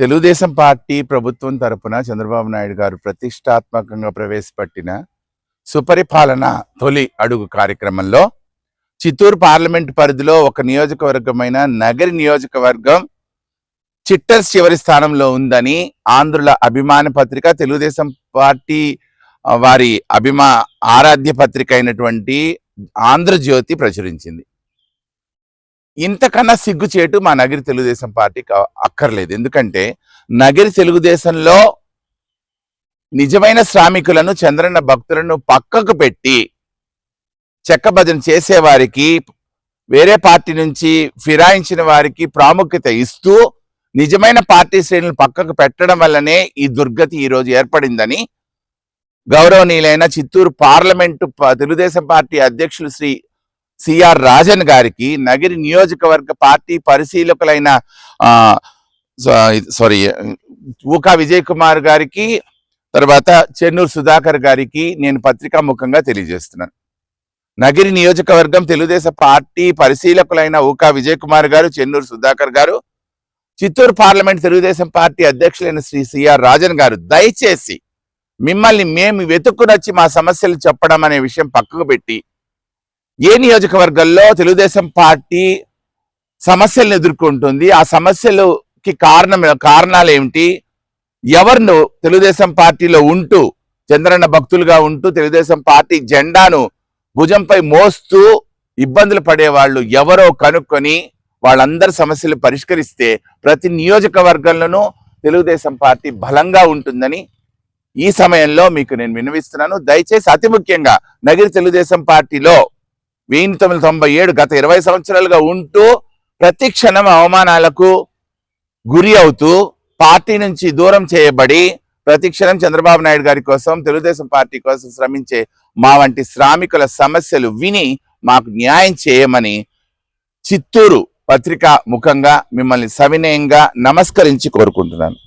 Telugu Desam party ప్రభుత్వం తరపున చంద్రబాబు నాయుడు గారు ప్రతిష్టాత్మకంగా ప్రవేశపెట్టిన సుపరిపాలన తొలి అడుగు కార్యక్రమంలో చిత్తూరు పార్లమెంట్ పరిధిలో ఒక నియోజకవర్గమైన నగరి నియోజకవర్గం చిట్టర్స్ చివరి స్థానంలో ఉందని ఆంధ్రుల అభిమాన పత్రిక తెలుగుదేశం పార్టీ వారి అభిమా ఆరాధ్య పత్రిక అయినటువంటి ఆంధ్రజ్యోతి ప్రచురించింది. ఇంతకన్నా సిగ్గుచేటు మా నగిరి తెలుగుదేశం పార్టీకి అక్కర్లేదు. ఎందుకంటే నగిరి తెలుగుదేశంలో నిజమైన శ్రామికులను చంద్రన్న భక్తులను పక్కకు పెట్టి చెక్కభజన చేసేవారికి వేరే పార్టీ నుంచి ఫిరాయించిన వారికి ప్రాముఖ్యత ఇస్తూ నిజమైన పార్టీ శ్రేణులను పక్కకు పెట్టడం వల్లనే ఈ దుర్గతి ఈ రోజు ఏర్పడిందని గౌరవనీయులైన చిత్తూరు పార్లమెంటు తెలుగుదేశం పార్టీ అధ్యక్షులు శ్రీ సిఆర్ రాజన్ గారికి నగిరి నియోజకవర్గ పార్టీ పరిశీలకులైన ఆ, సారీ ఊకా విజయ్ కుమార్ గారికి తర్వాత చెన్నూరు సుధాకర్ గారికి నేను పత్రికా ముఖంగా తెలియజేస్తున్నాను. నగిరి నియోజకవర్గం తెలుగుదేశం పార్టీ పరిశీలకులైన ఊకా విజయ్ కుమార్ గారు చెన్నూరు సుధాకర్ గారు చిత్తూరు పార్లమెంట్ తెలుగుదేశం పార్టీ అధ్యక్షులైన శ్రీ సిఆర్ రాజన్ గారు దయచేసి మిమ్మల్ని మేము వెతుక్కునొచ్చి మా సమస్యలు చెప్పడం అనే విషయం పక్కకు పెట్టి ఏ నియోజకవర్గాల్లో తెలుగుదేశం పార్టీ సమస్యలను ఎదుర్కొంటుంది? ఆ సమస్యలకి కారణం కారణాలు ఏమిటి? ఎవరిను తెలుగుదేశం పార్టీలో ఉంటూ చంద్రన్న భక్తులుగా ఉంటూ తెలుగుదేశం పార్టీ జెండాను భుజంపై మోస్తూ ఇబ్బందులు పడేవాళ్ళు ఎవరో కనుక్కొని వాళ్ళందరి సమస్యలు పరిష్కరిస్తే ప్రతి నియోజకవర్గంలోనూ తెలుగుదేశం పార్టీ బలంగా ఉంటుందని ఈ సమయంలో మీకు నేను విన్నవిస్తున్నాను. దయచేసి అతి ముఖ్యంగా నగిరి తెలుగుదేశం పార్టీలో వెయ్యి తొమ్మిది తొంభై ఏడు గత ఇరవై సంవత్సరాలుగా ఉంటూ ప్రతి క్షణం అవమానాలకు గురి అవుతూ పార్టీ నుంచి దూరం చేయబడి ప్రతి క్షణం చంద్రబాబు నాయుడు గారి కోసం తెలుగుదేశం పార్టీ కోసం శ్రమించే మా వంటి శ్రామికుల సమస్యలు విని మాకు న్యాయం చేయమని చిత్తూరు పత్రిక ముఖంగా మిమ్మల్ని సవినయంగా నమస్కరించి కోరుకుంటున్నాను.